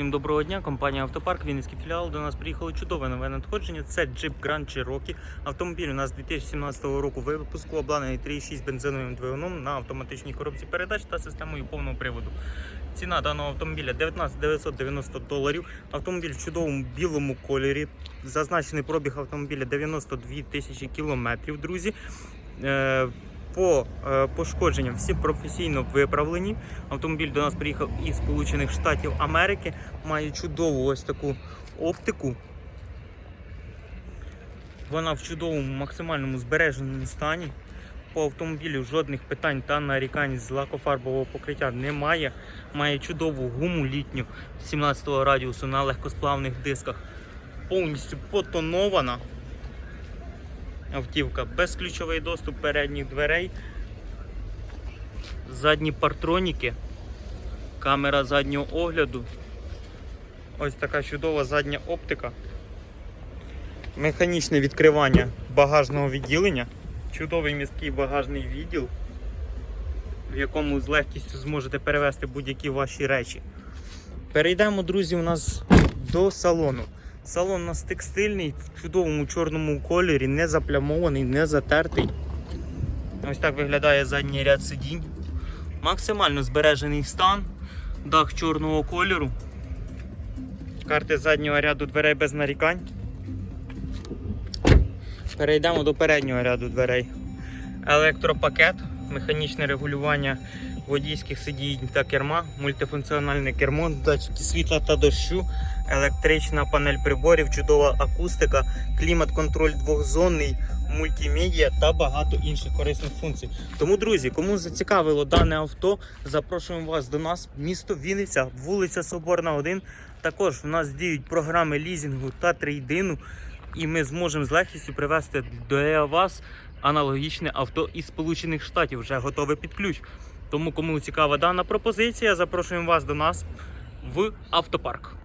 Всім доброго дня, компанія Автопарк, Вінницький філіал. До нас приїхало чудове нове надходження. Це Jeep Grand Cherokee. Автомобіль у нас 2017 року випуску обладнаний 3,6 бензиновим двигуном на автоматичній коробці передач та системою повного приводу. Ціна даного автомобіля 19 990 доларів. Автомобіль в чудовому білому кольорі. Зазначений пробіг автомобіля 92 тисячі кілометрів, друзі. По е, пошкодженням всі професійно виправлені. Автомобіль до нас приїхав із Сполучених Штатів Америки. Має чудову ось таку оптику. Вона в чудовому максимальному збереженому стані. По автомобілю жодних питань та нарікань з лакофарбового покриття немає. Має чудову гуму літню 17 го радіусу на легкосплавних дисках. Повністю потонована автівка. Безключовий доступ передніх дверей. Задні партроніки. Камера заднього огляду. Ось така чудова задня оптика. Механічне відкривання багажного відділення. Чудовий міський багажний відділ, в якому з легкістю зможете перевезти будь-які ваші речі. Перейдемо, друзі, у нас до салону. Салон у нас текстильний, в чудовому чорному кольорі, не заплямований, не затертий. Ось так виглядає задній ряд сидінь. Максимально збережений стан, дах чорного кольору. Карти заднього ряду дверей без нарікань. Перейдемо до переднього ряду дверей. Електропакет, механічне регулювання водійських сидінь та керма, мультифункціональне кермо, датчики світла та дощу, електрична панель приборів, чудова акустика, клімат-контроль двохзонний, мультимедіа та багато інших корисних функцій. Тому, друзі, кому зацікавило дане авто, запрошуємо вас до нас, місто Вінниця, вулиця Соборна, 1. Також в нас діють програми лізінгу та трейдину, і ми зможемо з легкістю привезти до вас аналогічне авто із Сполучених Штатів, вже готове під ключ. Тому, кому цікава дана пропозиція, запрошуємо вас до нас в автопарк.